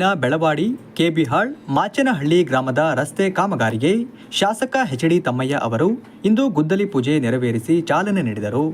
ತಾಲೂಕಿನ ಬೆಳವಾಡಿ, ಕೆಬಿಹಾಳ್, ಮಾಚನಹಳ್ಳಿ ಗ್ರಾಮದ ರಸ್ತೆ ಕಾಮಗಾರಿಗೆ ಶಾಸಕ ಎಚ್ ಡಿ ತಮ್ಮಯ್ಯ ಅವರು ಇಂದು ಗುದ್ದಲಿ ಪೂಜೆ ನೆರವೇರಿಸಿ ಚಾಲನೆ ನೀಡಿದರು.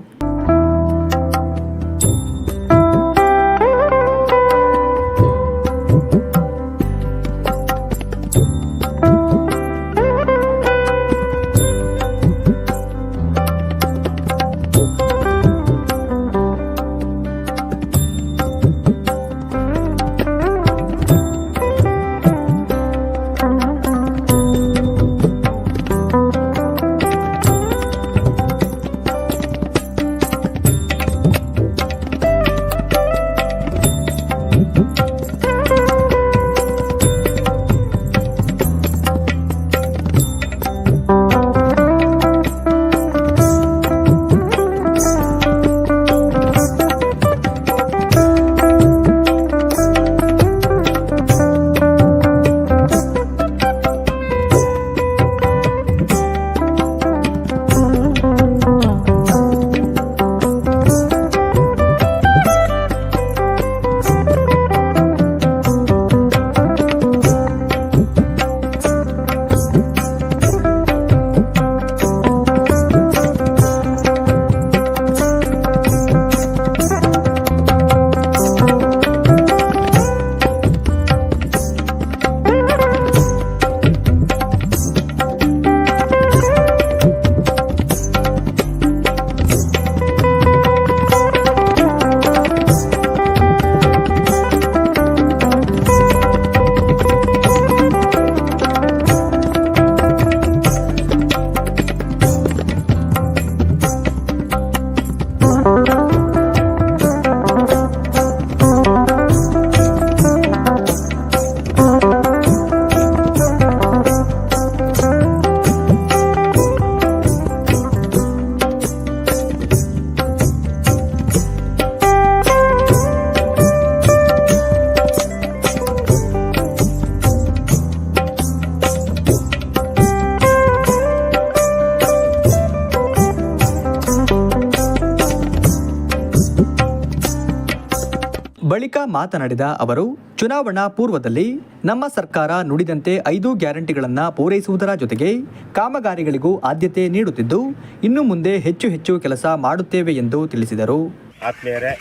ಮಾತನಾಡಿದ ಅವರು, ಚುನಾವಣಾ ಪೂರ್ವದಲ್ಲಿ ನಮ್ಮ ಸರ್ಕಾರ ನುಡಿದಂತೆ ಐದು ಗ್ಯಾರಂಟಿಗಳನ್ನು ಪೂರೈಸುವುದರ ಜೊತೆಗೆ ಕಾಮಗಾರಿಗಳಿಗೂ ಆದ್ಯತೆ ನೀಡುತ್ತಿದ್ದು, ಇನ್ನು ಮುಂದೆ ಹೆಚ್ಚು ಹೆಚ್ಚು ಕೆಲಸ ಮಾಡುತ್ತೇವೆ ಎಂದು ತಿಳಿಸಿದರು. ಆತ್ಮೀಯರೇ,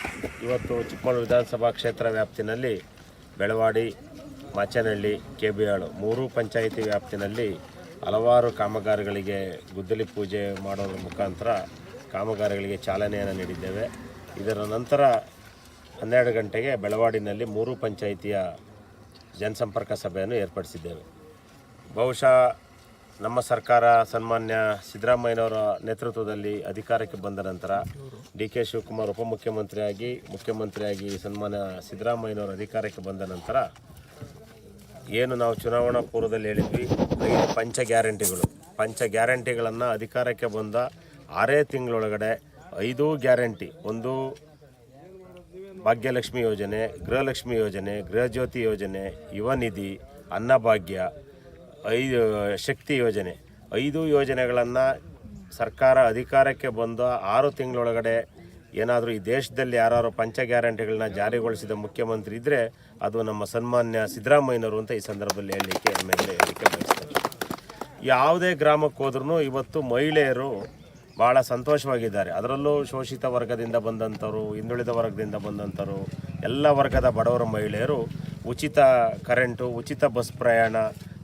ಇವತ್ತು ಚಿಕ್ಕಮಗಳೂರು ವಿಧಾನಸಭಾ ಕ್ಷೇತ್ರ ವ್ಯಾಪ್ತಿನಲ್ಲಿ ಬೆಳವಾಡಿ, ಮಾಚನಹಳ್ಳಿ ಕೆಬಿಯಾಳು ಮೂರು ಪಂಚಾಯಿತಿ ವ್ಯಾಪ್ತಿನಲ್ಲಿ ಹಲವಾರು ಕಾಮಗಾರಿಗಳಿಗೆ ಗುದ್ದಲಿ ಪೂಜೆ ಮಾಡೋದ್ರ ಮುಖಾಂತರ ಕಾಮಗಾರಿಗಳಿಗೆ ಚಾಲನೆಯನ್ನು ನೀಡಿದ್ದೇವೆ. ಇದರ ನಂತರ ಹನ್ನೆರಡು ಗಂಟೆಗೆ ಬೆಳವಾಡಿನಲ್ಲಿ ಮೂರು ಪಂಚಾಯಿತಿಯ ಜನಸಂಪರ್ಕ ಸಭೆಯನ್ನು ಏರ್ಪಡಿಸಿದ್ದೇವೆ. ಬಹುಶಃ ನಮ್ಮ ಸರ್ಕಾರ ಸನ್ಮಾನ್ಯ ಸಿದ್ದರಾಮಯ್ಯನವರ ನೇತೃತ್ವದಲ್ಲಿ ಅಧಿಕಾರಕ್ಕೆ ಬಂದ ನಂತರ ಡಿ ಕೆ ಶಿವಕುಮಾರ್ ಉಪಮುಖ್ಯಮಂತ್ರಿಯಾಗಿ, ಮುಖ್ಯಮಂತ್ರಿಯಾಗಿ ಸನ್ಮಾನ್ಯ ಸಿದ್ದರಾಮಯ್ಯನವರ ಅಧಿಕಾರಕ್ಕೆ ಬಂದ ನಂತರ ಏನು ನಾವು ಚುನಾವಣಾ ಪೂರ್ವದಲ್ಲಿ ಹೇಳಿದ್ವಿ? ಐದು ಪಂಚ ಗ್ಯಾರಂಟಿಗಳು. ಪಂಚ ಗ್ಯಾರಂಟಿಗಳನ್ನು ಅಧಿಕಾರಕ್ಕೆ ಬಂದ ಆರೇ ತಿಂಗಳೊಳಗಡೆ ಐದು ಗ್ಯಾರಂಟಿ. ಒಂದು ಭಾಗ್ಯಲಕ್ಷ್ಮಿ ಯೋಜನೆ, ಗೃಹಲಕ್ಷ್ಮಿ ಯೋಜನೆ, ಗೃಹಜ್ಯೋತಿ ಯೋಜನೆ, ಯುವ ನಿಧಿ ಅನ್ನಭಾಗ್ಯ ಐದು, ಶಕ್ತಿ ಯೋಜನೆ. ಐದು ಯೋಜನೆಗಳನ್ನು ಸರ್ಕಾರ ಅಧಿಕಾರಕ್ಕೆ ಬಂದ ಆರು ತಿಂಗಳೊಳಗಡೆ ಏನಾದರೂ ಈ ದೇಶದಲ್ಲಿ ಯಾರು ಪಂಚ ಗ್ಯಾರಂಟಿಗಳನ್ನ ಜಾರಿಗೊಳಿಸಿದ ಮುಖ್ಯಮಂತ್ರಿ ಇದ್ದರೆ ಅದು ನಮ್ಮ ಸನ್ಮಾನ್ಯ ಸಿದ್ದರಾಮಯ್ಯನವರು ಅಂತ ಈ ಸಂದರ್ಭದಲ್ಲಿ ಹೇಳಲಿಕ್ಕೆ ಮೇಲೆ ಹೇಳಲಿಕ್ಕೆ ಬಯಸ್ತಾರೆ. ಯಾವುದೇ ಗ್ರಾಮಕ್ಕೆ ಹೋದ್ರೂ ಇವತ್ತು ಮಹಿಳೆಯರು ಭಾಳ ಸಂತೋಷವಾಗಿದ್ದಾರೆ. ಅದರಲ್ಲೂ ಶೋಷಿತ ವರ್ಗದಿಂದ ಬಂದಂಥವ್ರು ಹಿಂದುಳಿದ ವರ್ಗದಿಂದ ಬಂದಂಥವ್ರು ಎಲ್ಲ ವರ್ಗದ ಬಡವರ ಮಹಿಳೆಯರು ಉಚಿತ ಕರೆಂಟು, ಉಚಿತ ಬಸ್ ಪ್ರಯಾಣ,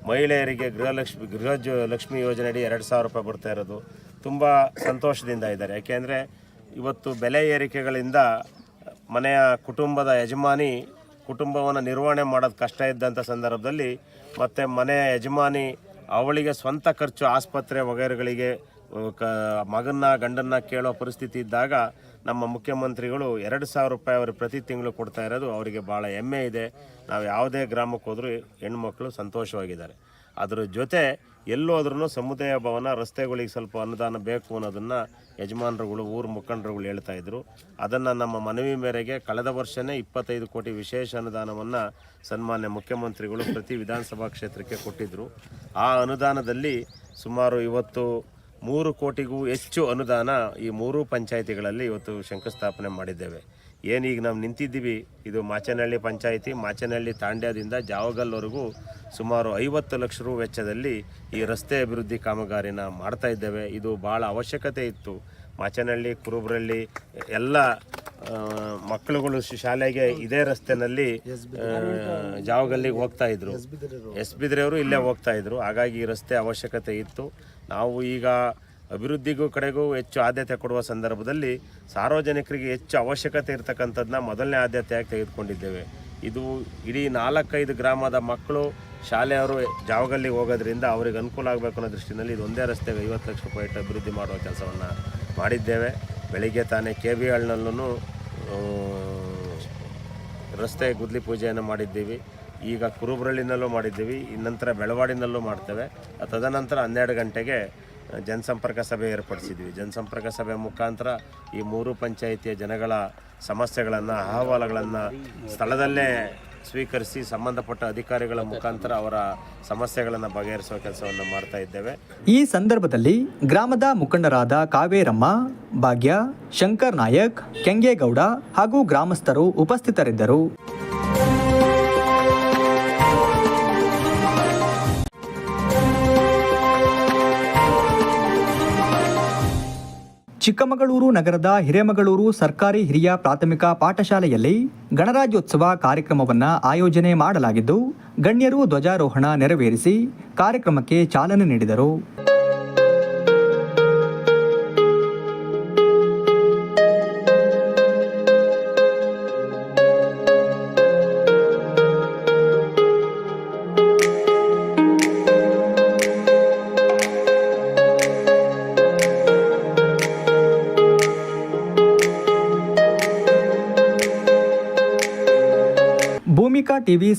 ಮಹಿಳೆಯರಿಗೆ ಗೃಹಲಕ್ಷ್ಮಿ ಗೃಹ ಲಕ್ಷ್ಮಿ ಯೋಜನೆಯಡಿ ಎರಡು ಸಾವಿರ ರೂಪಾಯಿ ಬರ್ತಾ ಇರೋದು ತುಂಬ ಸಂತೋಷದಿಂದ ಇದ್ದಾರೆ. ಯಾಕೆಂದರೆ ಇವತ್ತು ಬೆಲೆ ಏರಿಕೆಗಳಿಂದ ಮನೆಯ ಕುಟುಂಬದ ಯಜಮಾನಿ ಕುಟುಂಬವನ್ನು ನಿರ್ವಹಣೆ ಮಾಡೋದು ಕಷ್ಟ ಇದ್ದಂಥ ಸಂದರ್ಭದಲ್ಲಿ ಮತ್ತು ಮನೆಯ ಯಜಮಾನಿ ಅವಳಿಗೆ ಸ್ವಂತ ಖರ್ಚು ಆಸ್ಪತ್ರೆ ವಗೈರೆಗಳಿಗೆ ಕ ಮಗನ್ನ, ಗಂಡನ್ನ ಕೇಳೋ ಪರಿಸ್ಥಿತಿ ಇದ್ದಾಗ ನಮ್ಮ ಮುಖ್ಯಮಂತ್ರಿಗಳು ಎರಡು ಸಾವಿರ ರೂಪಾಯಿ ಅವರು ಪ್ರತಿ ತಿಂಗಳು ಕೊಡ್ತಾ ಇರೋದು ಅವರಿಗೆ ಭಾಳ ಹೆಮ್ಮೆ ಇದೆ. ನಾವು ಯಾವುದೇ ಗ್ರಾಮಕ್ಕೆ ಹೋದರೂ ಹೆಣ್ಮಕ್ಳು ಸಂತೋಷವಾಗಿದ್ದಾರೆ. ಅದರ ಜೊತೆ ಎಲ್ಲೋದ್ರೂ ಸಮುದಾಯ ಭವನ, ರಸ್ತೆಗಳಿಗೆ ಸ್ವಲ್ಪ ಅನುದಾನ ಬೇಕು ಅನ್ನೋದನ್ನು ಯಜಮಾನರುಗಳು, ಊರು ಮುಖಂಡರುಗಳು ಹೇಳ್ತಾ ಇದ್ದರು ಅದನ್ನು ನಮ್ಮ ಮನವಿ ಮೇರೆಗೆ ಕಳೆದ ವರ್ಷವೇ ಇಪ್ಪತ್ತೈದು ಕೋಟಿ ವಿಶೇಷ ಅನುದಾನವನ್ನು ಸನ್ಮಾನ್ಯ ಮುಖ್ಯಮಂತ್ರಿಗಳು ಪ್ರತಿ ವಿಧಾನಸಭಾ ಕ್ಷೇತ್ರಕ್ಕೆ ಕೊಟ್ಟಿದ್ದರು ಆ ಅನುದಾನದಲ್ಲಿ ಸುಮಾರು ಇವತ್ತು ಮೂರು ಕೋಟಿಗೂ ಹೆಚ್ಚು ಅನುದಾನ ಈ ಮೂರು ಪಂಚಾಯಿತಿಗಳಲ್ಲಿ ಇವತ್ತು ಶಂಕುಸ್ಥಾಪನೆ ಮಾಡಿದ್ದೇವೆ. ಏನೀಗ ನಾವು ನಿಂತಿದ್ದೀವಿ ಇದು ಮಾಚನಹಳ್ಳಿ ಪಂಚಾಯಿತಿ ಮಾಚನಹಳ್ಳಿ ತಾಂಡ್ಯದಿಂದ ಜಾವಗಲ್ವರೆಗೂ ಸುಮಾರು ಐವತ್ತು ಲಕ್ಷ ರು ವೆಚ್ಚದಲ್ಲಿ ಈ ರಸ್ತೆ ಅಭಿವೃದ್ಧಿ ಕಾಮಗಾರಿನ ಮಾಡ್ತಾ ಇದ್ದೇವೆ. ಇದು ಭಾಳ ಅವಶ್ಯಕತೆ ಇತ್ತು. ಮಾಚನಹಳ್ಳಿ ಕುರುಬ್ರಹಳ್ಳಿ ಎಲ್ಲ ಮಕ್ಕಳುಗಳು ಶ್- ಶಾಲೆಗೆ ಇದೇ ರಸ್ತೆನಲ್ಲಿ ಜಾವಗಲ್ಲಿಗೆ ಹೋಗ್ತಾ ಇದ್ರು. ಎಸ್ ಬಿದ್ರೆಯವರು ಇಲ್ಲೇ ಹೋಗ್ತಾ ಇದ್ರು. ಹಾಗಾಗಿ ಈ ರಸ್ತೆ ಅವಶ್ಯಕತೆ ಇತ್ತು. ನಾವು ಈಗ ಅಭಿವೃದ್ಧಿಗೂ ಕಡೆಗೂ ಹೆಚ್ಚು ಆದ್ಯತೆ ಕೊಡುವ ಸಂದರ್ಭದಲ್ಲಿ ಸಾರ್ವಜನಿಕರಿಗೆ ಹೆಚ್ಚು ಅವಶ್ಯಕತೆ ಇರತಕ್ಕಂಥದ್ದನ್ನ ಮೊದಲನೇ ಆದ್ಯತೆಯಾಗಿ ತೆಗೆದುಕೊಂಡಿದ್ದೇವೆ. ಇದು ಇಡೀ ನಾಲ್ಕೈದು ಗ್ರಾಮದ ಮಕ್ಕಳು, ಶಾಲೆಯವರು ಜಾವಗಲ್ಲಿಗೆ ಹೋಗೋದ್ರಿಂದ ಅವ್ರಿಗೆ ಅನುಕೂಲ ಆಗಬೇಕು ಅನ್ನೋ ದೃಷ್ಟಿನಲ್ಲಿ ಇದು ಒಂದೇ ರಸ್ತೆಗೆ ಐವತ್ತು ಲಕ್ಷ ರೂಪಾಯಿ ಇಟ್ಟು ಅಭಿವೃದ್ಧಿ ಮಾಡುವ ಕೆಲಸವನ್ನು ಮಾಡಿದ್ದೇವೆ. ಬೆಳಿಗ್ಗೆ ತಾನೇ ಕೆ ಬಿ ಹಳ್ಳಿನಲ್ಲೂ ರಸ್ತೆ ಗುದ್ಲಿ ಪೂಜೆಯನ್ನು ಮಾಡಿದ್ದೀವಿ. ಈಗ ಕುರುಬರಳ್ಳಿನಲ್ಲೂ ಮಾಡಿದ್ದೀವಿ ನಂತರ ಬೆಳವಾಡಿನಲ್ಲೂ ಮಾಡ್ತೇವೆ. ತದನಂತರ ಹನ್ನೆರಡು ಗಂಟೆಗೆ ಜನಸಂಪರ್ಕ ಸಭೆ ಏರ್ಪಡಿಸಿದ್ವಿ. ಜನಸಂಪರ್ಕ ಸಭೆ ಮುಖಾಂತರ ಈ ಮೂರು ಪಂಚಾಯಿತಿಯ ಜನಗಳ ಸಮಸ್ಯೆಗಳನ್ನು, ಅಹವಾಲುಗಳನ್ನು ಸ್ಥಳದಲ್ಲೇ ಸ್ವೀಕರಿಸಿ ಸಂಬಂಧಪಟ್ಟ ಅಧಿಕಾರಿಗಳ ಮುಖಾಂತರ ಅವರ ಸಮಸ್ಯೆಗಳನ್ನು ಬಗೆಹರಿಸುವ ಕೆಲಸವನ್ನು ಮಾಡ್ತಾ ಇದ್ದೇವೆ. ಈ ಸಂದರ್ಭದಲ್ಲಿ ಗ್ರಾಮದ ಮುಖಂಡರಾದ ಕಾವೇರಮ್ಮ, ಭಾಗ್ಯ, ಶಂಕರ್ ನಾಯಕ್, ಕೆಂಗೇಗೌಡ ಹಾಗೂ ಗ್ರಾಮಸ್ಥರು ಉಪಸ್ಥಿತರಿದ್ದರು. ಚಿಕ್ಕಮಗಳೂರು ನಗರದ ಹಿರೇಮಗಳೂರು ಸರ್ಕಾರಿ ಹಿರಿಯ ಪ್ರಾಥಮಿಕ ಪಾಠಶಾಲೆಯಲ್ಲಿ ಗಣರಾಜ್ಯೋತ್ಸವ ಕಾರ್ಯಕ್ರಮವನ್ನು ಆಯೋಜನೆ ಮಾಡಲಾಗಿದ್ದು, ಗಣ್ಯರು ಧ್ವಜಾರೋಹಣ ನೆರವೇರಿಸಿ ಕಾರ್ಯಕ್ರಮಕ್ಕೆ ಚಾಲನೆ ನೀಡಿದರು.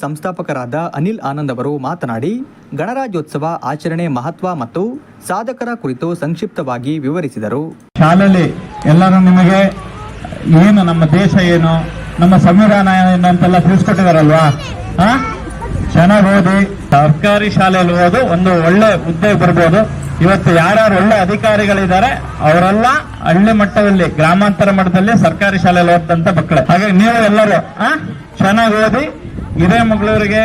ಸಂಸ್ಥಾಪಕರಾದ ಅನಿಲ್ ಆನಂದ್ ಅವರು ಮಾತನಾಡಿ, ಗಣರಾಜ್ಯೋತ್ಸವ ಆಚರಣೆ ಮಹತ್ವ ಮತ್ತು ಸಾಧಕರ ಕುರಿತು ಸಂಕ್ಷಿಪ್ತವಾಗಿ ವಿವರಿಸಿದರು. ಶಾಲೆಯಲ್ಲಿ ಎಲ್ಲರೂ ನಿಮಗೆ ಏನು, ನಮ್ಮ ದೇಶ ಏನು, ನಮ್ಮ ಸಂವಿಧಾನ ಏನು ಅಂತೆಲ್ಲ ತಿಳಿಸ್ಕೊಟ್ಟಿದಾರಲ್ವಾ? ಚೆನ್ನಾಗಿ ಓದಿ. ಸರ್ಕಾರಿ ಶಾಲೆಯಲ್ಲಿ ಓದು, ಒಂದು ಒಳ್ಳೆ ಹುದ್ದೆ ಬರ್ಬೋದು. ಇವತ್ತು ಯಾರ್ಯಾರು ಒಳ್ಳೆ ಅಧಿಕಾರಿಗಳಿದ್ದಾರೆ, ಅವರೆಲ್ಲ ಹಳ್ಳಿ ಮಟ್ಟದಲ್ಲಿ, ಗ್ರಾಮಾಂತರ ಮಟ್ಟದಲ್ಲಿ ಸರ್ಕಾರಿ ಶಾಲೆಯಲ್ಲಿ ಓದಂತ ಮಕ್ಕಳು. ಹಾಗಾಗಿ ನೀವು ಎಲ್ಲರೂ ಚೆನ್ನಾಗಿ ಓದಿ ಇದೇ ಮಂಗಳೂರಿಗೆ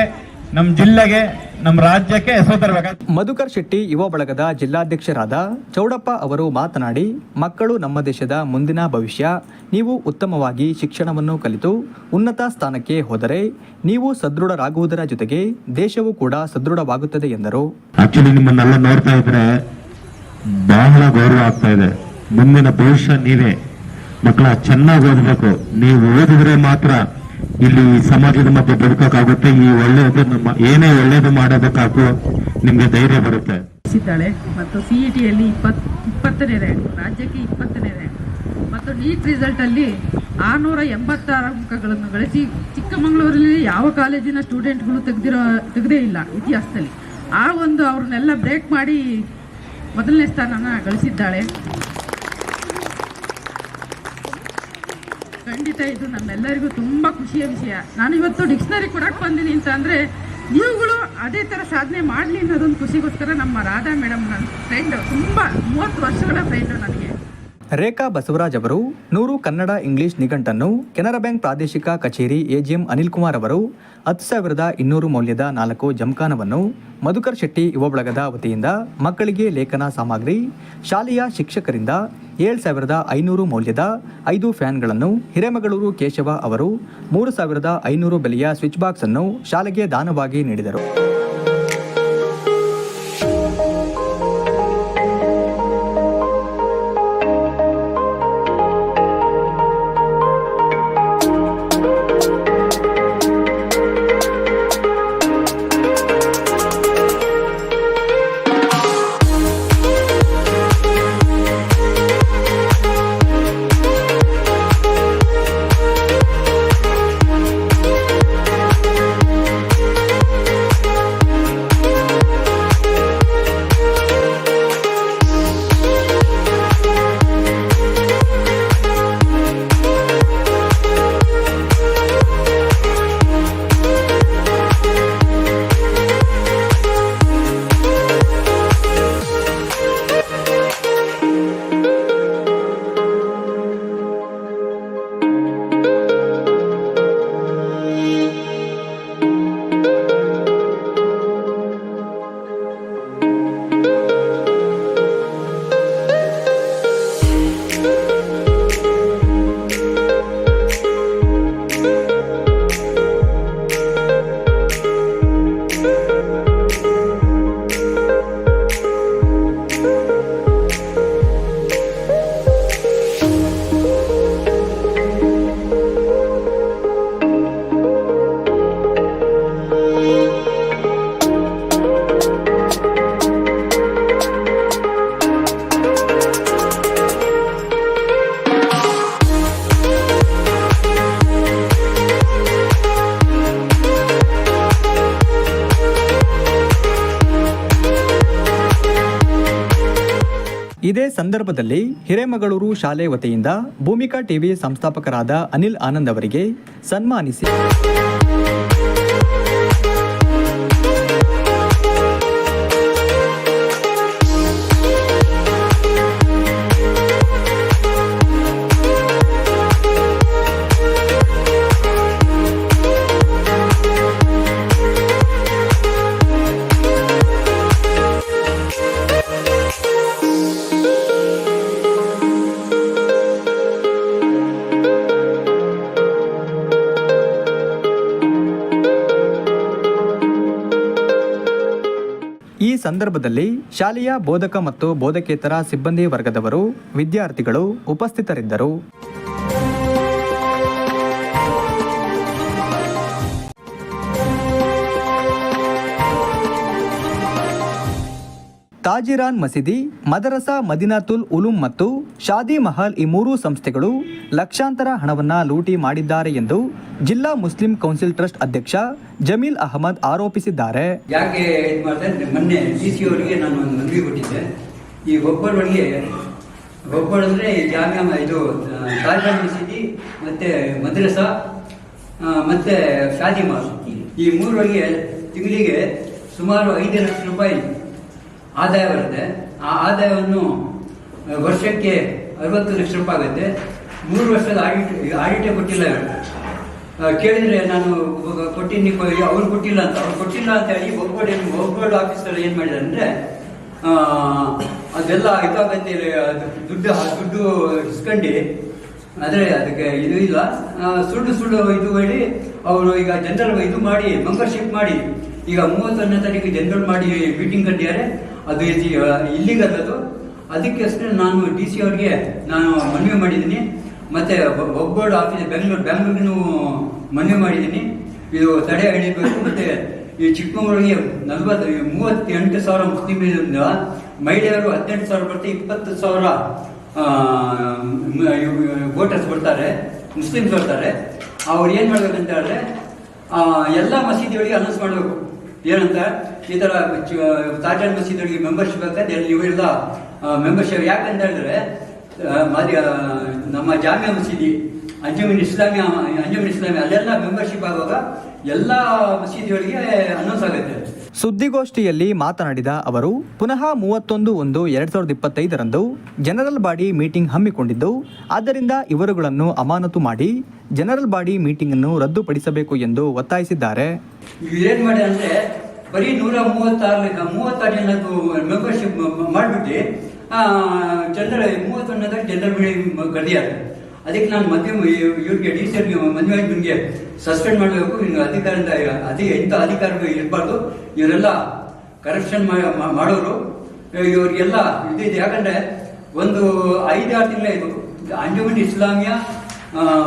ನಮ್ಮ ಜಿಲ್ಲೆಗೆ ನಮ್ಮ ರಾಜ್ಯಕ್ಕೆ ಹೆಸರು ತರಬೇಕು ಮಧುಕರ್ ಶೆಟ್ಟಿ ಯುವ ಬಳಗದ ಜಿಲ್ಲಾಧ್ಯಕ್ಷರಾದ ಚೌಡಪ್ಪ ಅವರು ಮಾತನಾಡಿ ಮಕ್ಕಳು ನಮ್ಮ ದೇಶದ ಮುಂದಿನ ಭವಿಷ್ಯ ನೀವು ಉತ್ತಮವಾಗಿ ಶಿಕ್ಷಣವನ್ನು ಕಲಿತು ಉನ್ನತ ಸ್ಥಾನಕ್ಕೆ ಹೋದರೆ ನೀವು ಸದೃಢರಾಗುವುದರ ಜೊತೆಗೆ ದೇಶವು ಕೂಡ ಸದೃಢವಾಗುತ್ತದೆ ಎಂದರು. ಆಕ್ಚುಲಿ ನಿಮ್ಮನ್ನೆಲ್ಲ ನೋಡ್ತಾ ಇದ್ರೆ ಬಹಳ ಗೌರವ ಆಗ್ತಾ ಇದೆ. ಮುಂದಿನ ಭವಿಷ್ಯ ನೀವೇ. ಮಕ್ಕಳ ಚೆನ್ನಾಗಿ ಓದಬೇಕು. ನೀವು ಓದಿದ್ರೆ ಮಾತ್ರ ಇಲ್ಲಿ ಸಮಾಜದ ಮಧ್ಯೆ ಬದುಕಕ್ಕಾಗುತ್ತೆ, ಈ ಒಳ್ಳೆಯದು ನಮ್ಮ, ಏನೇ ಒಳ್ಳೆಯದು ಮಾಡೋದಕ್ಕಾಗೂ ನಿಮಗೆ ಧೈರ್ಯ ಬರುತ್ತೆ. ಸಿದ್ದಾಳೆ ಮತ್ತು ಟಿಯಲ್ಲಿ ಇಪ್ಪತ್, ಇಪ್ಪತ್ತನೇ ರ್ಯಾಂಕ್, ರಾಜ್ಯಕ್ಕೆ ಇಪ್ಪತ್ತನೇ ರ್ಯಾಂಕ್. ಮತ್ತು ನೀಟ್ ರಿಸಲ್ಟಲ್ಲಿ ಆರುನೂರ ಎಂಬತ್ತಾರು ಅಂಕಗಳನ್ನು ಗಳಿಸಿ ಚಿಕ್ಕಮಗಳೂರಲ್ಲಿ ಯಾವ ಕಾಲೇಜಿನ ಸ್ಟೂಡೆಂಟ್ಗಳು ತೆಗೆದಿರೋ, ತೆಗೆದೇ ಇಲ್ಲ ಇತಿಹಾಸದಲ್ಲಿ. ಆ ಒಂದು ಅವ್ರನ್ನೆಲ್ಲ ಬ್ರೇಕ್ ಮಾಡಿ ಮೊದಲನೇ ಸ್ಥಾನನ ಗಳಿಸಿದ್ದಾಳೆ. ಖಂಡಿತ ಇದು ನಮ್ಮೆಲ್ಲರಿಗೂ ತುಂಬ ಖುಷಿಯ ವಿಷಯ. ನಾನು ಇವತ್ತು ಡಿಕ್ಷನರಿ ಕೊಡಕ್ಕೆ ಬಂದೀನಿ ಅಂತ ಅಂದರೆ ನೀವುಗಳು ಅದೇ ಥರ ಸಾಧನೆ ಮಾಡಲಿ ಅನ್ನೋದೊಂದು ಖುಷಿಗೋಸ್ಕರ ನಮ್ಮ ರಾಧಾ ಮೇಡಮ್ ನನ್ನ ಫ್ರೆಂಡು ತುಂಬ ಮೂವತ್ತು ವರ್ಷಗಳ ಫ್ರೆಂಡು ನನಗೆ. ರೇಖಾ ಬಸವರಾಜ್ ಅವರು, ನೂರು ಕನ್ನಡ ಇಂಗ್ಲಿಷ್ ನಿಘಂಟನ್ನು ಕೆನರಾ ಬ್ಯಾಂಕ್ ಪ್ರಾದೇಶಿಕ ಕಚೇರಿ ಎಜಿಎಂ ಅನಿಲ್ ಕುಮಾರ್ ಅವರು, ಹತ್ತು ಸಾವಿರದ ಇನ್ನೂರು ಮೌಲ್ಯದ ನಾಲ್ಕು ಜಮಖಾನವನ್ನು ಮಧುಕರ್ ಶೆಟ್ಟಿ ಯುವ ಬಳಗದ ವತಿಯಿಂದ ಮಕ್ಕಳಿಗೆ ಲೇಖನ ಸಾಮಗ್ರಿ, ಶಾಲೆಯ ಶಿಕ್ಷಕರಿಂದ ಏಳು ಸಾವಿರದ ಐನೂರು ಮೌಲ್ಯದ ಐದು ಫ್ಯಾನ್ಗಳನ್ನು ಹಿರೇಮಗಳೂರು ಕೇಶವ ಅವರು, ಮೂರು ಸಾವಿರದ ಐನೂರು ಬೆಲೆಯ ಸ್ವಿಚ್ ಬಾಕ್ಸ್ ಅನ್ನು ಶಾಲೆಗೆ ದಾನವಾಗಿ ನೀಡಿದರು. ಸಂದರ್ಭದಲ್ಲಿ ಹಿರೇಮಗಳೂರು ಶಾಲೆ ವತಿಯಿಂದ ಭೂಮಿಕಾ ಟಿವಿ ಸಂಸ್ಥಾಪಕರಾದ ಅನಿಲ್ ಆನಂದ್ ಅವರಿಗೆ ಸನ್ಮಾನಿಸಿ. ಸಂದರ್ಭದಲ್ಲಿ ಶಾಲೆಯ ಬೋಧಕ ಮತ್ತು ಬೋಧಕೇತರ ಸಿಬ್ಬಂದಿ ವರ್ಗದವರು ವಿದ್ಯಾರ್ಥಿಗಳು ಉಪಸ್ಥಿತರಿದ್ದರು. ತಾಜಿರಾನ್ ಮಸೀದಿ, ಮದರಸಾ ಮದಿನಾತುಲ್ ಉಲೂಂ ಮತ್ತು ಶಾದಿ ಮಹಲ್ ಈ ಮೂರೂ ಸಂಸ್ಥೆಗಳು ಲಕ್ಷಾಂತರ ಹಣವನ್ನು ಲೂಟಿ ಮಾಡಿದ್ದಾರೆ ಎಂದು ಜಿಲ್ಲಾ ಮುಸ್ಲಿಂ ಕೌನ್ಸಿಲ್ ಟ್ರಸ್ಟ್ ಅಧ್ಯಕ್ಷ ಜಮೀಲ್ ಅಹಮದ್ ಆರೋಪಿಸಿದ್ದಾರೆ. ಯಾಕೆ ಮೊನ್ನೆ ಡಿ ಸಿ ಅವರಿಗೆ ನಾನು ಒಂದು ಮನವಿ ಕೊಟ್ಟಿದ್ದೆ. ಈ ಒಬ್ಬರೊಳಗೆ ಒಬ್ಬರು ಅಂದರೆ ಇದು ತಾಜ್ಮಹಲ್ ಮಸೀದಿ ಮತ್ತೆ ಮದ್ರಸಾ ಮತ್ತೆ ಶಾದಿ ಮಸೀದಿ ಈ ಮೂರೊಳಗೆ ತಿಂಗಳಿಗೆ ಸುಮಾರು ಐದು ಲಕ್ಷ ರೂಪಾಯಿ ಆದಾಯ ಬರುತ್ತೆ ಆ ಆದಾಯವನ್ನು ವರ್ಷಕ್ಕೆ ಅರವತ್ತು ಲಕ್ಷ ರೂಪಾಯಿ ಆಗುತ್ತೆ. ಮೂರು ವರ್ಷದ ಆಡಿಟ್ ಆಡಿಟೇ ಕೊಟ್ಟಿಲ್ಲ ಕೇಳಿದ್ರೆ ನಾನು ಕೊಟ್ಟಿನಿ ಅವ್ರು ಕೊಟ್ಟಿಲ್ಲ ಅಂತ. ಅವ್ರು ಕೊಟ್ಟಿಲ್ಲ ಅಂತ ಹೇಳಿ ಒಬ್ಬರು ಒಬ್ಬರು ಆಫೀಸರ್ ಏನು ಮಾಡಿದ್ದಾರೆ ಅಂದ್ರೆ ಅದೆಲ್ಲ ಇದಾಗತ್ತೆ ದುಡ್ಡು ದುಡ್ಡು ಇಸ್ಕೊಂಡು ಆದರೆ ಅದಕ್ಕೆ ಇದು ಇಲ್ಲ. ಸುಳ್ಳು ಸುಳ್ಳು ಇದು ಹೇಳಿ ಅವರು ಈಗ ಜನರಲ್ ಇದು ಮಾಡಿ ಮೆಂಬರ್ಶಿಪ್ ಮಾಡಿ, ಈಗ ಮೂವತ್ತೊಂದನೇ ತಾರೀಕು ಜನರಲ್ ಮಾಡಿ ಮೀಟಿಂಗ್ ಕಟ್ಟಿದ್ದಾರೆ. ಅದು ಇಲ್ಲಿಗಲ್ ಅದು ಅದಕ್ಕೋಸ್ಕರ ನಾನು ಡಿ ಸಿ ಅವ್ರಿಗೆ ನಾನು ಮನವಿ ಮಾಡಿದ್ದೀನಿ. ಮತ್ತೆ ಒಬ್ಬೋರ್ಡ್ ಆಫೀಸ್, ಬೆಂಗಳೂರು, ಬೆಂಗಳೂರಿಗೂ ಮನವಿ ಮಾಡಿದ್ದೀನಿ. ಇದು ತಡೆ ಹಿಡಿಬೇಕು ಮತ್ತೆ ಈ ಚಿಕ್ಕಮಗಳೂರಿಗೆ ನಲ್ವತ್ತು ಮೂವತ್ತೆಂಟು ಸಾವಿರ ಮುಸ್ಲಿಮರಿಂದ ಮಹಿಳೆಯರು ಹದಿನೆಂಟು ಸಾವಿರ ಬರ್ತಾರೆ ಇಪ್ಪತ್ತು ಸಾವಿರ ವೋಟರ್ಸ್ ಬರ್ತಾರೆ, ಮುಸ್ಲಿಮ್ಸ್ ಬರ್ತಾರೆ. ಅವ್ರು ಏನು ಮಾಡ್ಬೇಕಂತ ಹೇಳಿದ್ರೆ ಎಲ್ಲ ಮಸೀದಿಗಳಿಗೆ ಅನೌನ್ಸ್ ಮಾಡಬೇಕು. ಏನಂತ? ಈ ತರ ತಾಜಾನ್ ಮಸೀದಿಗಳಿಗೆ ಮೆಂಬರ್ಶಿಪ್ ಅಂತ ನೀವು ಇವೆಲ್ಲ ಮೆಂಬರ್ಶಿಪ್ ಯಾಕಂತ ಹೇಳಿದ್ರೆ ನಮ್ಮ ಜಾಮಿಯಾ ಮಸೀದಿ, ಅಂಜುಮಿನ್ ಇಸ್ಲಾಮಿಯ ಅಂಜುಮಿನ್ ಇಸ್ಲಾಮಿಯ, ಅಲ್ಲೆಲ್ಲ ಮೆಂಬರ್ಶಿಪ್ ಆಗುವಾಗ ಎಲ್ಲ ಮಸೀದಿಗಳಿಗೆ ಅನೌನ್ಸ್ ಆಗುತ್ತೆ. ಸುದ್ದಿಗೋಷ್ಠಿಯಲ್ಲಿ ಮಾತನಾಡಿದ ಅವರು, ಪುನಃ ಮೂವತ್ತೊಂದು ಒಂದು ಎರಡ್ ಸಾವಿರದ ಇಪ್ಪತ್ತೈದರಂದು ಜನರಲ್ ಬಾಡಿ ಮೀಟಿಂಗ್ ಹಮ್ಮಿಕೊಂಡಿದ್ದು, ಆದ್ದರಿಂದ ಇವರುಗಳನ್ನು ಅಮಾನತು ಮಾಡಿ ಜನರಲ್ ಬಾಡಿ ಮೀಟಿಂಗ್ ಅನ್ನು ರದ್ದುಪಡಿಸಬೇಕು ಎಂದು ಒತ್ತಾಯಿಸಿದ್ದಾರೆ. ಬರೀ ನೂರ ಮೂವತ್ತಾರು ಮೂವತ್ತಾರು ಜನದ್ದು ಮೆಂಬರ್ಶಿಪ್ ಮಾಡ್ಬಿಟ್ಟು ಅದಕ್ಕೆ ನಾನು ಮತ್ತೆ ಇವ್ರಿಗೆ ಡಿ ಸಿ ಮದುವೆ ನಿಮಗೆ ಸಸ್ಪೆಂಡ್ ಮಾಡಬೇಕು. ಇನ್ನು ಅಧಿಕಾರದಿಂದ ಅದೇ ಎಂಥ ಅಧಿಕಾರಗಳು ಇರಬಾರ್ದು. ಇವರೆಲ್ಲ ಕರಪ್ಷನ್ ಮಾಡೋರು. ಇವರಿಗೆಲ್ಲ ಇದಿದೆ ಯಾಕಂದ್ರೆ ಒಂದು ಐದಾರು ತಿಂಗಳ ಇದು ಅಂಜುಮನ್ ಇಸ್ಲಾಮಿಯಾ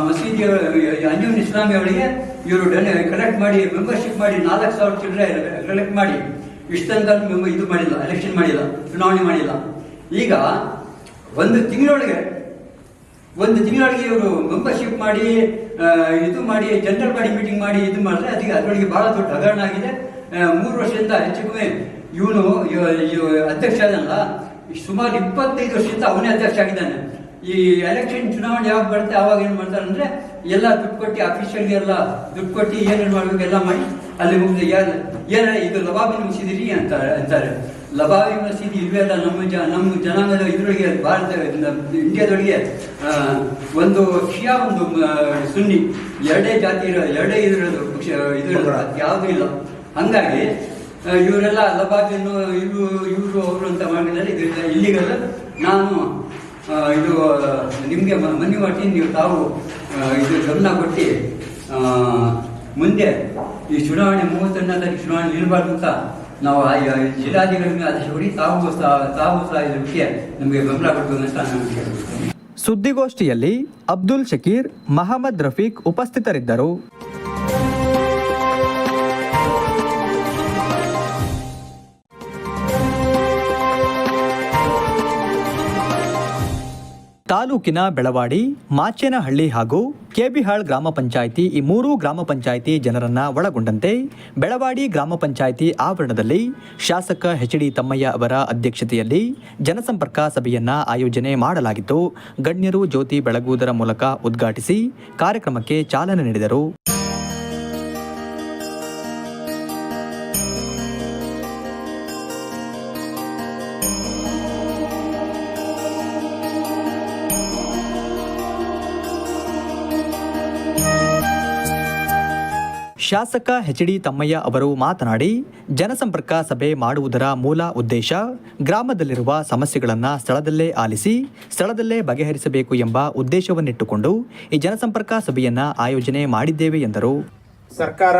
ಮಸೀದಿಯ ಮಸೀದಿ ಅಂಜುಮನ್ ಇಸ್ಲಾಮಿಯ ಅವರಿಗೆ ಇವರು ಕಲೆಕ್ಟ್ ಮಾಡಿ ಮೆಂಬರ್ಶಿಪ್ ಮಾಡಿ ನಾಲ್ಕು ಸಾವಿರ ಚಿಲ್ಲರೆ ಕಲೆಕ್ಟ್ ಮಾಡಿ. ಇಷ್ಟು ಇದು ಮಾಡಿಲ್ಲ ಎಲೆಕ್ಷನ್ ಮಾಡಿಲ್ಲ, ಚುನಾವಣೆ ಮಾಡಿಲ್ಲ. ಈಗ ಒಂದು ತಿಂಗಳೊಳಗೆ ಒಂದು ತಿಂಗಳಿಗೆ ಇವರು ಮೆಂಬರ್ಶಿಪ್ ಮಾಡಿ ಇದು ಮಾಡಿ ಜನರಲ್ ಬಾಡಿ ಮೀಟಿಂಗ್ ಮಾಡಿ ಇದು ಮಾಡಿದ್ರೆ ಅದಕ್ಕೆ ಅದರೊಳಗೆ ಬಹಳ ದೊಡ್ಡ ಹಗರಣ ಆಗಿದೆ. ಮೂರು ವರ್ಷದಿಂದ ಹೆಚ್ಚು ಕಮ್ಮಿ ಇವನು ಅಧ್ಯಕ್ಷ ಅದಲ್ಲ ಸುಮಾರು ಇಪ್ಪತ್ತೈದು ವರ್ಷದಿಂದ ಅವನೇ ಅಧ್ಯಕ್ಷ ಆಗಿದ್ದಾನೆ. ಈ ಎಲೆಕ್ಷನ್ ಚುನಾವಣೆ ಯಾವಾಗ ಬರುತ್ತೆ ಅವಾಗ ಏನು ಮಾಡ್ತಾರೆ ಅಂದ್ರೆ ಎಲ್ಲ ದುಡ್ಡು ಕೊಟ್ಟು ಅಫಿಷಿಯಲ್ಗೆ ಎಲ್ಲ ದುಡ್ಡು ಕೊಟ್ಟು ಏನೇನು ಮಾಡಬೇಕು ಎಲ್ಲ ಮಾಡಿ, ಅಲ್ಲಿ ಮುಗಿದು ಏನ ಇದು ಲವಾಬಿ ಮುಗಿಸಿದಿರಿ ಅಂತಾರೆ ಅಂತಾರೆ. ಲಬಾವಿ ಮಸೀದಿ ಇಲ್ವೇ ಅಲ್ಲ, ನಮ್ಮ ಜ, ನಮ್ಮ ಜನಾಂಗದ ಇದರೊಳಗೆ ಭಾರತ ಇಂಡಿಯಾದೊಳಗೆ ಒಂದು ಶಿಯಾ ಒಂದು ಸುನ್ನಿ, ಎರಡೇ ಜಾತಿ ಇರೋ, ಎರಡೇ ಇದಿರೋದು ಇದ್ರ ಯಾವುದೂ ಇಲ್ಲ. ಹಂಗಾಗಿ ಇವರೆಲ್ಲ ಲಭಾವಿಯನ್ನು ಇವರು ಇವರು, ಅವರು ಅಂತ ಮಾಡಿದರೆ ಇದರಿಂದ ಇಲ್ಲಿಗಲ್ಲ, ನಾನು ಇದು, ನಿಮಗೆ ಮನವಿ ಮಾಡ್ತೀನಿ. ನೀವು ತಾವು ಇದು ಗಮನ ಕೊಟ್ಟು ಮುಂದೆ ಈ ಚುನಾವಣೆ ಮೂವತ್ತೊಂದನೇ ತಾರೀಕು ಚುನಾವಣೆ ನಿಲ್ಬಾರ್ದು ಅಂತ ನಾವು ಆ ಜಿಲ್ಲಾಧಿಕಾರಿ ಆದೇಶ ತಾವು ತಾವು ಸಹ ವಿಷಯ ನಮಗೆ ಬೆಂಬಲ ಕೊಡಬೇಕು ಅಂತ ನಾನು ಸುದ್ದಿಗೋಷ್ಠಿಯಲ್ಲಿ ಅಬ್ದುಲ್ ಶಕೀರ್, ಮಹಮ್ಮದ್ ರಫೀಕ್ ಉಪಸ್ಥಿತರಿದ್ದರು. ತಾಲೂಕಿನ ಬೆಳವಾಡಿ, ಮಾಚೇನಹಳ್ಳಿ ಹಾಗೂ ಕೆಬಿಹಾಳ್ ಗ್ರಾಮ ಪಂಚಾಯಿತಿ ಈ ಮೂರೂ ಗ್ರಾಮ ಪಂಚಾಯಿತಿ ಜನರನ್ನ ಒಳಗೊಂಡಂತೆ ಬೆಳವಾಡಿ ಗ್ರಾಮ ಪಂಚಾಯಿತಿ ಆವರಣದಲ್ಲಿ ಶಾಸಕ ಎಚ್ ಡಿ ತಮ್ಮಯ್ಯ ಅವರ ಅಧ್ಯಕ್ಷತೆಯಲ್ಲಿ ಜನಸಂಪರ್ಕ ಸಭೆಯನ್ನ ಆಯೋಜನೆ ಮಾಡಲಾಗಿತ್ತು. ಗಣ್ಯರು ಜ್ಯೋತಿ ಬೆಳಗುವುದರ ಮೂಲಕ ಉದ್ಘಾಟಿಸಿ ಕಾರ್ಯಕ್ರಮಕ್ಕೆ ಚಾಲನೆ ನೀಡಿದರು. ಶಾಸಕ ಎಚ್ ಡಿ ತಮ್ಮಯ್ಯ ಅವರು ಮಾತನಾಡಿ, ಜನಸಂಪರ್ಕ ಸಭೆ ಮಾಡುವುದರ ಮೂಲ ಉದ್ದೇಶ ಗ್ರಾಮದಲ್ಲಿರುವ ಸಮಸ್ಯೆಗಳನ್ನು ಸ್ಥಳದಲ್ಲೇ ಆಲಿಸಿ, ಸ್ಥಳದಲ್ಲೇ ಬಗೆಹರಿಸಬೇಕು ಎಂಬ ಉದ್ದೇಶವನ್ನಿಟ್ಟುಕೊಂಡು ಈ ಜನಸಂಪರ್ಕ ಸಭೆಯನ್ನು ಆಯೋಜನೆ ಮಾಡಿದ್ದೇವೆ ಎಂದರು. ಸರ್ಕಾರ,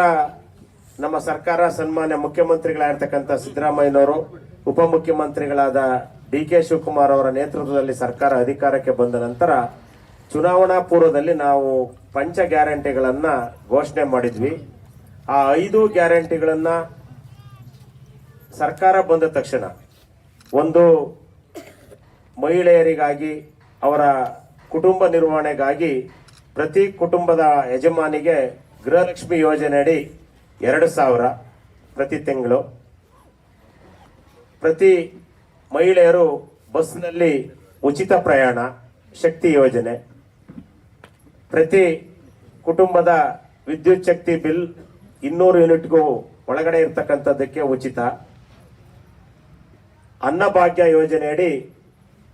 ನಮ್ಮ ಸರ್ಕಾರ ಸನ್ಮಾನ್ಯ ಮುಖ್ಯಮಂತ್ರಿಗಳಾಗಿರ್ತಕ್ಕಂಥ ಸಿದ್ದರಾಮಯ್ಯನವರು, ಉಪಮುಖ್ಯಮಂತ್ರಿಗಳಾದ ಡಿ ಕೆ ಶಿವಕುಮಾರ್ ಅವರ ನೇತೃತ್ವದಲ್ಲಿ ಸರ್ಕಾರ ಅಧಿಕಾರಕ್ಕೆ ಬಂದ ನಂತರ ಚುನಾವಣಾ ಪೂರ್ವದಲ್ಲಿ ನಾವು ಪಂಚ ಗ್ಯಾರಂಟಿಗಳನ್ನು ಘೋಷಣೆ ಮಾಡಿದ್ವಿ. ಆ ಐದು ಗ್ಯಾರಂಟಿಗಳನ್ನ ಸರ್ಕಾರ ಬಂದ ತಕ್ಷಣ ಒಂದು ಮಹಿಳೆಯರಿಗಾಗಿ, ಅವರ ಕುಟುಂಬ ನಿರ್ವಹಣೆಗಾಗಿ ಪ್ರತಿ ಕುಟುಂಬದ ಯಜಮಾನಿಗೆ ಗೃಹಲಕ್ಷ್ಮಿ ಯೋಜನೆಯಡಿ ಎರಡು ಸಾವಿರ ಪ್ರತಿ ತಿಂಗಳು. ಪ್ರತಿ ಮಹಿಳೆಯರು ಬಸ್ನಲ್ಲಿ ಉಚಿತ ಪ್ರಯಾಣ, ಶಕ್ತಿ ಯೋಜನೆ. ಪ್ರತಿ ಕುಟುಂಬದ ವಿದ್ಯುತ್ ಶಕ್ತಿ ಬಿಲ್ ಇನ್ನೂರು ಯೂನಿಟ್ಗೂ ಒಳಗಡೆ ಇರತಕ್ಕಂಥದ್ದಕ್ಕೆ ಉಚಿತ ಅನ್ನಭಾಗ್ಯ ಯೋಜನೆಯಡಿ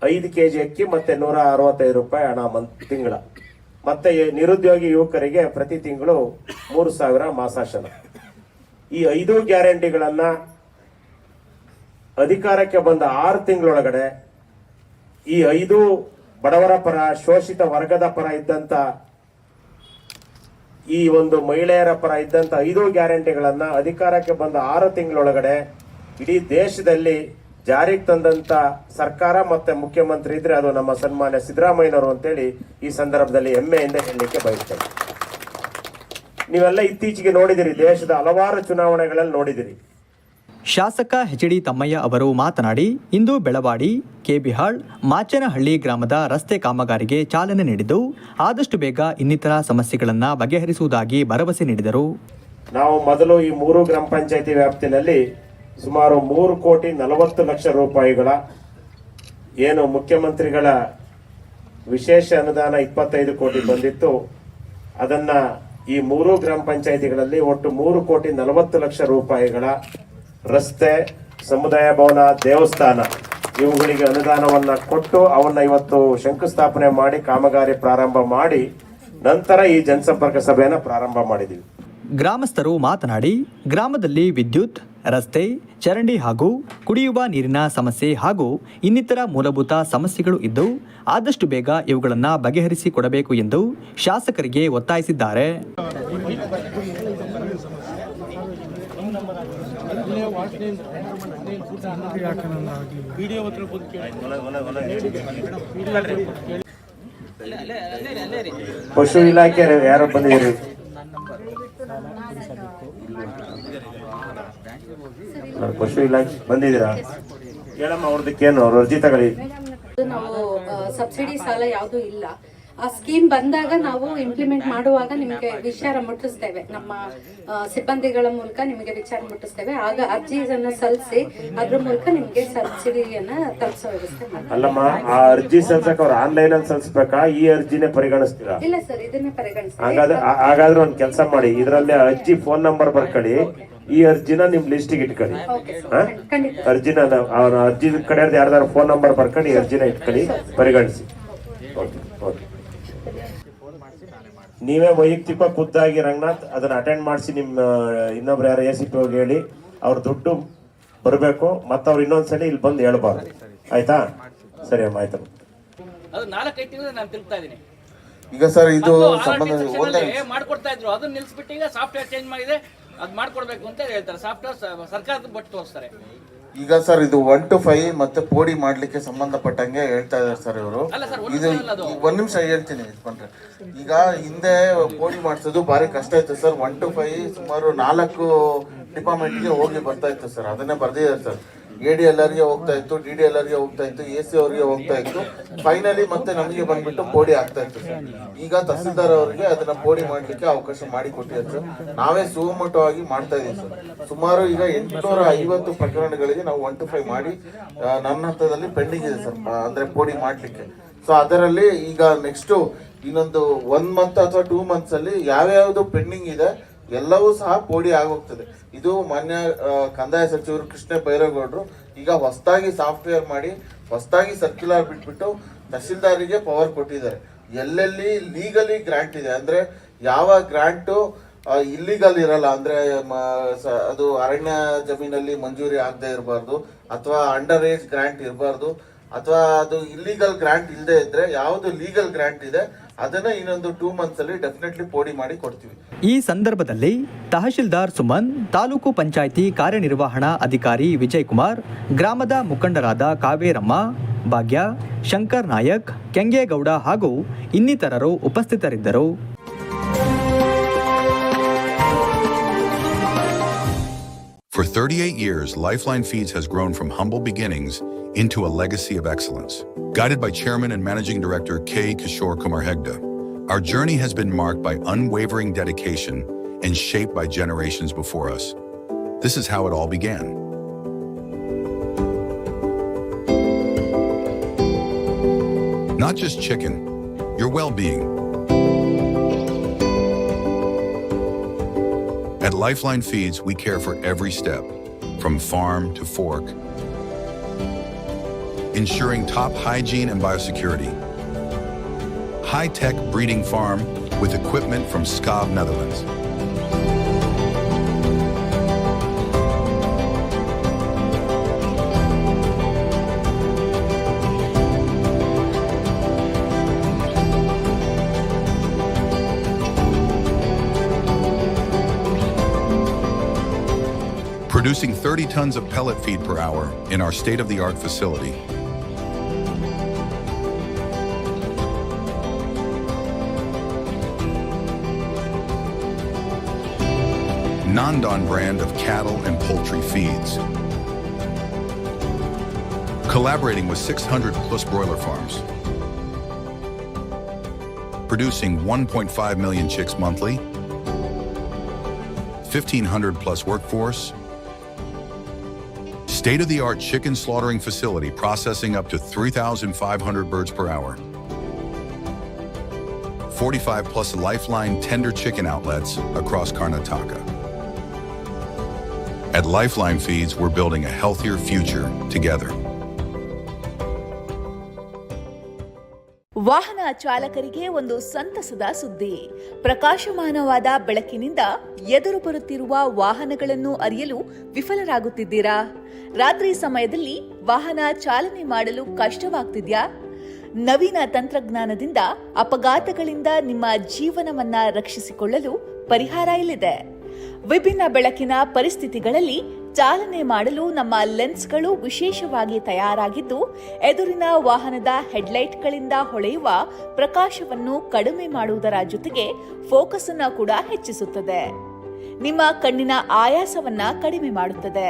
ಐದು ಕೆ ಜಿ ಅಕ್ಕಿ ಮತ್ತೆ ನೂರ ಅರವತ್ತೈದು ರೂಪಾಯಿ ಹಣ ಮಂತ್ ತಿಂಗಳ. ಮತ್ತೆ ನಿರುದ್ಯೋಗಿ ಯುವಕರಿಗೆ ಪ್ರತಿ ತಿಂಗಳು ಮೂರು ಸಾವಿರ ಮಾಸಾಶನ. ಈ ಐದು ಗ್ಯಾರಂಟಿಗಳನ್ನ ಅಧಿಕಾರಕ್ಕೆ ಬಂದ ಆರು ತಿಂಗಳೊಳಗಡೆ ಈ ಐದು ಬಡವರ ಪರ, ಶೋಷಿತ ವರ್ಗದ ಪರ ಇದ್ದಂತ ಈ ಒಂದು ಮಹಿಳೆಯರ ಪರ ಇದ್ದಂಥ ಐದು ಗ್ಯಾರಂಟಿಗಳನ್ನು ಅಧಿಕಾರಕ್ಕೆ ಬಂದ ಆರು ತಿಂಗಳೊಳಗಡೆ ಇಡೀ ದೇಶದಲ್ಲಿ ಜಾರಿಗೆ ತಂದಂತ ಸರ್ಕಾರ ಮತ್ತೆ ಮುಖ್ಯಮಂತ್ರಿ ಇದ್ರೆ ಅದು ನಮ್ಮ ಸನ್ಮಾನ್ಯ ಸಿದ್ದರಾಮಯ್ಯನವರು ಅಂತೇಳಿ ಈ ಸಂದರ್ಭದಲ್ಲಿ ಹೆಮ್ಮೆಯಿಂದ ಹೇಳಲಿಕ್ಕೆ ಬಯಸ್ತೇನೆ. ನೀವೆಲ್ಲ ಇತ್ತೀಚೆಗೆ ನೋಡಿದಿರಿ, ದೇಶದ ಹಲವಾರು ಚುನಾವಣೆಗಳಲ್ಲಿ ನೋಡಿದಿರಿ. ಶಾಸಕ ಎಚ್ ಡಿ ತಮ್ಮಯ್ಯ ಅವರು ಮಾತನಾಡಿ, ಇಂದು ಬೆಳವಾಡಿ, ಕೆಬಿಹಾಳ್, ಮಾಚನಹಳ್ಳಿ ಗ್ರಾಮದ ರಸ್ತೆ ಕಾಮಗಾರಿಗೆ ಚಾಲನೆ ನೀಡಿದ್ದು, ಆದಷ್ಟು ಬೇಗ ಇನ್ನಿತರ ಸಮಸ್ಯೆಗಳನ್ನು ಬಗೆಹರಿಸುವುದಾಗಿ ಭರವಸೆ ನೀಡಿದರು. ನಾವು ಮೊದಲು ಈ ಮೂರು ಗ್ರಾಮ ಪಂಚಾಯಿತಿ ವ್ಯಾಪ್ತಿನಲ್ಲಿ ಸುಮಾರು ಮೂರು ಕೋಟಿ ನಲವತ್ತು ಲಕ್ಷ ರೂಪಾಯಿಗಳ ಏನು ಮುಖ್ಯಮಂತ್ರಿಗಳ ವಿಶೇಷ ಅನುದಾನ ಇಪ್ಪತ್ತೈದು ಕೋಟಿ ಬಂದಿತ್ತು. ಅದನ್ನು ಈ ಮೂರು ಗ್ರಾಮ ಪಂಚಾಯಿತಿಗಳಲ್ಲಿ ಒಟ್ಟು ಮೂರು ಕೋಟಿ ನಲವತ್ತು ಲಕ್ಷ ರೂಪಾಯಿಗಳ ರಸ್ತೆ, ಸಮುದಾಯ ಭವನ, ದೇವಸ್ಥಾನ ಇವುಗಳಿಗೆ ಅನುದಾನವನ್ನ ಕೊಟ್ಟು ಅವನ್ನ ಇವತ್ತು ಶಂಕುಸ್ಥಾಪನೆ ಮಾಡಿ, ಕಾಮಗಾರಿ ಪ್ರಾರಂಭ ಮಾಡಿ ನಂತರ ಈ ಜನಸಂಪರ್ಕ ಸಭೆಯನ್ನ ಪ್ರಾರಂಭ ಮಾಡಿದ್ದೀವಿ ಗ್ರಾಮಸ್ಥರು ಮಾತನಾಡಿ, ಗ್ರಾಮದಲ್ಲಿ ವಿದ್ಯುತ್, ರಸ್ತೆ, ಚರಂಡಿ ಹಾಗೂ ಕುಡಿಯುವ ನೀರಿನ ಸಮಸ್ಯೆ ಹಾಗೂ ಇನ್ನಿತರ ಮೂಲಭೂತ ಸಮಸ್ಯೆಗಳು ಇದ್ದು, ಆದಷ್ಟು ಬೇಗ ಇವುಗಳನ್ನು ಬಗೆಹರಿಸಿ ಕೊಡಬೇಕು ಎಂದು ಶಾಸಕರಿಗೆ ಒತ್ತಾಯಿಸಿದ್ದಾರೆ. ಪಶು ಇಲಾಖೆ ಯಾರೋ ಬಂದಿದ್ದೀರಿ? ಪಶು ಇಲಾಖೆ ಬಂದಿದ್ದೀರಾ? ಹೇಳಮ್ಮ ಅವ್ರದಕ್ಕೇನು ಅವ್ರ ಅರ್ಜಿ ತಗೊಳ್ಳಿ. ನಾವು ಸಬ್ಸಿಡಿ ಸಾಲ ಯಾವುದು ಇಲ್ಲ. ಆ ಸ್ಕೀಮ್ ಬಂದಾಗ ನಾವು ಇಂಪ್ಲಿಮೆಂಟ್ ಮಾಡುವಾಗ ನಿಮಗೆ ವಿಚಾರ ಮುಟ್ಟಿಸ್ತೇವೆ. ನಮ್ಮ ಸಿಬ್ಬಂದಿಗಳ ಮೂಲಕ ನಿಮಗೆ ವಿಚಾರ ಮುಟ್ಟಿಸ್ತೇವೆ. ಆಗ ಅರ್ಜಿಯನ್ನು ಸಲ್ಲಿಸಿ ಅದ್ರ ಮೂಲಕ ನಿಮಗೆ ಸಬ್ಸಿಡಿಯನ್ನ ತಲುಪಿಸೋ ವ್ಯವಸ್ಥೆ ಅಲ್ಲಮ್ಮ ಆ ಅರ್ಜಿ ಸಲ್ಸಕ್ ಅವ್ರು ಆನ್ಲೈನ್ ಅಲ್ಲಿ ಸಲ್ಸ್ಬೇಕಾ? ಈ ಅರ್ಜಿನೇ ಪರಿಗಣಿಸ್ತೀರಾ? ಇಲ್ಲ ಸರ್ ಇದನ್ನೇ ಪರಿಗಣಿಸ್ತೀವಿ. ಹಾಗಾದ್ರೆ ಹಾಗಾದ್ರೆ ಒಂದ್ ಕೆಲಸ ಮಾಡಿ. ಇದರಲ್ಲೇ ಅರ್ಜಿ ಫೋನ್ ನಂಬರ್ ಬರ್ಕೊಳ್ಳಿ ಈ ಅರ್ಜಿನ ನಿಮ್ ಲಿಸ್ಟಿಗೆ ಇಟ್ಕೊಳ್ಳಿ ಅರ್ಜಿನ ಅರ್ಜಿ ಕಡೆ ಯಾರ್ದಾರು ಫೋನ್ ನಂಬರ್ ಬರ್ಕೊಂಡು ಈ ಅರ್ಜಿನ ಇಟ್ಕೊಳ್ಳಿ ಪರಿಗಣಿಸಿ. ಓಕೆ ನೀವೇ ವೈಯಕ್ತಿಕ ಖುದ್ದಾಗಿ ರಂಗನಾಥ್ ಅದನ್ನ ಅಟೆಂಡ್ ಮಾಡಿಸಿ ನಿಮ್ಮ ಇನ್ನೊಬ್ರು ಯಾರು ಎ ಸಿ ಪಿ ಹೋಗಿ ಹೇಳಿ ಅವ್ರ ದುಡ್ಡು ಬರಬೇಕು ಮತ್ತೆ ಅವ್ರು ಇನ್ನೊಂದ್ಸಲಿ ಇಲ್ಲಿ ಬಂದು ಹೇಳ್ಬಾರ್ದು. ಆಯ್ತಾ? ಸರಿ ಅಮ್ಮ ಆಯ್ತು. ಈಗ ಸರ್ ಇದು ಸಂಬಂಧ ಮಾಡ್ಕೊಡ್ತಾ ಇದ್ರು ಅದನ್ನ ನಿಲ್ಸ್ಬಿಟ್ಟು ಈಗ ಸಾಫ್ಟ್ವೇರ್ ಚೇಂಜ್ ಮಾಡಿದೆ ಅದ್ ಮಾಡ್ಕೊಡ್ಬೇಕು ಅಂತ ಹೇಳ್ತಾರೆ. ಸಾಫ್ಟ್ವೇರ್ ಸರ್ಕಾರದ ಬಟ್ ತೋರಿಸ್ತಾರೆ. ಈಗ ಸರ್ ಇದು ಒನ್ ಟು ಫೈವ್ ಮತ್ತೆ ಪೋಡಿ ಮಾಡ್ಲಿಕ್ಕೆ ಸಂಬಂಧಪಟ್ಟಂಗೆ ಹೇಳ್ತಾ ಇದಾರೆ ಸರ್ ಇವರು. ಇದು ಒಂದ್ ನಿಮಿಷ ಹೇಳ್ತೀನಿ ಇಟ್ಕೊಂಡ್ರೆ ಈಗ ಹಿಂದೆ ಪೋಡಿ ಮಾಡಿಸೋದು ಭಾರಿ ಕಷ್ಟ ಇತ್ತು ಸರ್. ಒನ್ ಟು ಫೈವ್ ಸುಮಾರು ನಾಲ್ಕು ಡಿಪಾರ್ಟ್ಮೆಂಟ್ಗೆ ಹೋಗಿ ಬರ್ತಾ ಇತ್ತು ಸರ್. ಅದನ್ನೇ ಬರ್ದಿದ್ದಾರೆ ಸರ್. ಎ ಡಿ ಎಲ್ ಆರ್ಗೆ ಹೋಗ್ತಾ ಇತ್ತು ಡಿ ಡಿ ಎಲ್ ಆರ್ಗೆ ಹೋಗ್ತಾ ಇತ್ತು ಎ ಸಿ ಅವರಿಗೆ ಹೋಗ್ತಾ ಇತ್ತು. ಫೈನಲಿ ಮತ್ತೆ ನಮಗೆ ಬಂದ್ಬಿಟ್ಟು ಪೋಡಿ ಆಗ್ತಾ ಇತ್ತು ಸರ್. ಈಗ ತಹಸೀಲ್ದಾರ್ ಅವರಿಗೆ ಅದನ್ನ ಪೋಡಿ ಮಾಡ್ಲಿಕ್ಕೆ ಅವಕಾಶ ಮಾಡಿ ಸರ್. ನಾವೇ ಸುಗಮಟವಾಗಿ ಮಾಡ್ತಾ ಇದೀವಿ ಸರ್. ಸುಮಾರು ಈಗ ಎಂಟುನೂರ ಐವತ್ತು ಪ್ರಕರಣಗಳಿಗೆ ನಾವು ಒನ್ ಟು ಫೈವ್ ಮಾಡಿ ನನ್ನ ಹಂತದಲ್ಲಿ ಪೆಂಡಿಂಗ್ ಇದೆ ಸರ್ ಅಂದ್ರೆ ಪೋಡಿ ಮಾಡ್ಲಿಕ್ಕೆ. ಸೊ ಅದರಲ್ಲಿ ಈಗ ನೆಕ್ಸ್ಟ್ ಇನ್ನೊಂದು ಒನ್ ಮಂತ್ ಅಥವಾ ಟೂ ಮಂತ್ಸ್ ಅಲ್ಲಿ ಯಾವ್ಯಾವ್ದು ಪೆಂಡಿಂಗ್ ಇದೆ ಎಲ್ಲವೂ ಸಹ ಪೋಡಿ ಆಗೋಗ್ತದೆ. ಇದು ಮಾನ್ಯ ಕಂದಾಯ ಸಚಿವರು ಕೃಷ್ಣ ಬೈರೇಗೌಡರು ಈಗ ಹೊಸದಾಗಿ ಸಾಫ್ಟ್ವೇರ್ ಮಾಡಿ, ಹೊಸದಾಗಿ ಸರ್ಕ್ಯುಲರ್ ಬಿಟ್ಬಿಟ್ಟು ತಹಸೀಲ್ದಾರಿಗೆ ಪವರ್ ಕೊಟ್ಟಿದ್ದಾರೆ. ಎಲ್ಲೆಲ್ಲಿ ಲೀಗಲಿ ಗ್ರಾಂಟ್ ಇದೆ? ಅಂದ್ರೆ ಯಾವ ಗ್ರಾಂಟು ಇಲ್ಲಿಗಲ್ ಇರಲ್ಲ. ಅಂದ್ರೆ ಅದು ಅರಣ್ಯ ಜಮೀನಲ್ಲಿ ಮಂಜೂರಿ ಆಗದೆ ಇರಬಾರ್ದು, ಅಥವಾ ಅಂಡರ್ ಏಜ್ ಗ್ರಾಂಟ್ ಇರಬಾರ್ದು, ಅಥವಾ ಅದು ಇಲ್ಲಿಗಲ್ ಗ್ರಾಂಟ್ ಇಲ್ಲದೆ ಇದ್ರೆ, ಯಾವುದು ಲೀಗಲ್ ಗ್ರಾಂಟ್ ಇದೆ ಅದನ್ನ ಇನ್ನೊಂದು ಟೂ ಮಂತ್ಸ್ ಅಲ್ಲಿ ಡೆಫಿನೆಟ್ಲಿ ಪೋಡಿ ಮಾಡಿ ಕೊಡ್ತೀವಿ. ಈ ಸಂದರ್ಭದಲ್ಲಿ ತಹಶೀಲ್ದಾರ್ ಸುಮನ್ ತಾಲೂಕು ಪಂಚಾಯಿತಿ ಕಾರ್ಯನಿರ್ವಹಣಾ ಅಧಿಕಾರಿ ವಿಜಯ್ ಕುಮಾರ್ ಗ್ರಾಮದ ಮುಖಂಡರಾದ ಕಾವೇರಮ್ಮ ಭಾಗ್ಯ ಶಂಕರ್ ನಾಯಕ್ ಕೆಂಗೇಗೌಡ ಹಾಗೂ ಇನ್ನಿತರರು ಉಪಸ್ಥಿತರಿದ್ದರು. For 38 years, Lifeline Feeds has grown from humble beginnings into a legacy of excellence. Guided by Chairman and Managing Director K. Kishore Kumar Hegde, our journey has been marked by unwavering dedication and shaped by generations before us. This is how it all began. Not just chicken, your well being. At Lifeline Feeds, we care for every step, from farm to fork, ensuring top hygiene and biosecurity. High tech breeding farm with equipment from Skav, Netherlands. Producing 30 tons of pellet feed per hour in our state of the art facility. Nandon brand of cattle and poultry feeds. Collaborating with 600 plus broiler farms. Producing 1.5 million chicks monthly. 1,500 plus workforce. State of the art chicken slaughtering facility processing up to 3,500 birds per hour. 45 plus Lifeline tender chicken outlets across Karnataka. At Lifeline Feeds, we're building a healthier future together. ವಾಹನ ಚಾಲಕರಿಗೆ ಒಂದು ಸಂತಸದ ಸುದ್ದಿ. ಪ್ರಕಾಶಮಾನವಾದ ಬೆಳಕಿನಿಂದ ಎದುರು ಬರುತ್ತಿರುವ ವಾಹನಗಳನ್ನು ಅರಿಯಲು ವಿಫಲರಾಗುತ್ತಿದ್ದೀರಾ? ರಾತ್ರಿ ಸಮಯದಲ್ಲಿ ವಾಹನ ಚಾಲನೆ ಮಾಡಲು ಕಷ್ಟವಾಗ್ತಿದ್ಯಾ? ನವೀನ ತಂತ್ರಜ್ಞಾನದಿಂದ ಅಪಘಾತಗಳಿಂದ ನಿಮ್ಮ ಜೀವನವನ್ನ ರಕ್ಷಿಸಿಕೊಳ್ಳಲು ಪರಿಹಾರ ಇಲ್ಲಿದೆ ವಿಭಿನ್ನ ಬೆಳಕಿನ ಪರಿಸ್ಥಿತಿಗಳಲ್ಲಿ ಚಾಲನೆ ಮಾಡಲು ನಮ್ಮ ಲೆನ್ಸ್ಗಳು ವಿಶೇಷವಾಗಿ ತಯಾರಾಗಿದ್ದು, ಎದುರಿನ ವಾಹನದ ಹೆಡ್ಲೈಟ್ಗಳಿಂದ ಹೊಳೆಯುವ ಪ್ರಕಾಶವನ್ನು ಕಡಿಮೆ ಮಾಡುವುದರ ಜೊತೆಗೆ ಫೋಕಸ್ ಅನ್ನು ಕೂಡ ಹೆಚ್ಚಿಸುತ್ತದೆ. ನಿಮ್ಮ ಕಣ್ಣಿನ ಆಯಾಸವನ್ನ ಕಡಿಮೆ ಮಾಡುತ್ತದೆ.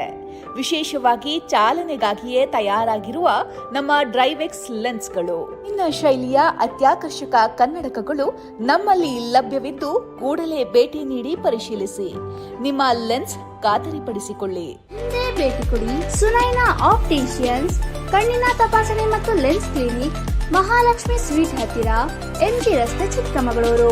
ವಿಶೇಷವಾಗಿ ಚಾಲನೆಗಾಗಿಯೇ ತಯಾರಾಗಿರುವ ನಮ್ಮ ಡ್ರೈವೆಕ್ಸ್ ಲೆನ್ಸ್ಗಳು ಇನ್ನ ಶೈಲಿಯ ಅತ್ಯಾಕರ್ಷಕ ಕನ್ನಡಕಗಳು ನಮ್ಮಲ್ಲಿ ಲಭ್ಯವಿದ್ದು ಕೂಡಲೇ ಭೇಟಿ ನೀಡಿ ಪರಿಶೀಲಿಸಿ. ನಿಮ್ಮ ಲೆನ್ಸ್ ಖಾತರಿಪಡಿಸಿಕೊಳ್ಳಿ. ಭೇಟಿ ಕೊಡಿ ಸುನೈನಾ ಆಪ್ಟೇಷಿಯನ್ಸ್, ಕಣ್ಣಿನ ತಪಾಸಣೆ ಮತ್ತು ಲೆನ್ಸ್ ಕ್ಲಿನಿಕ್ ಮಹಾಲಕ್ಷ್ಮಿ ಸ್ವೀಟ್ ಹತ್ತಿರ ಎಂಜಿ ರಸ್ತೆ ಚಿಕ್ಕಮಗಳೂರು.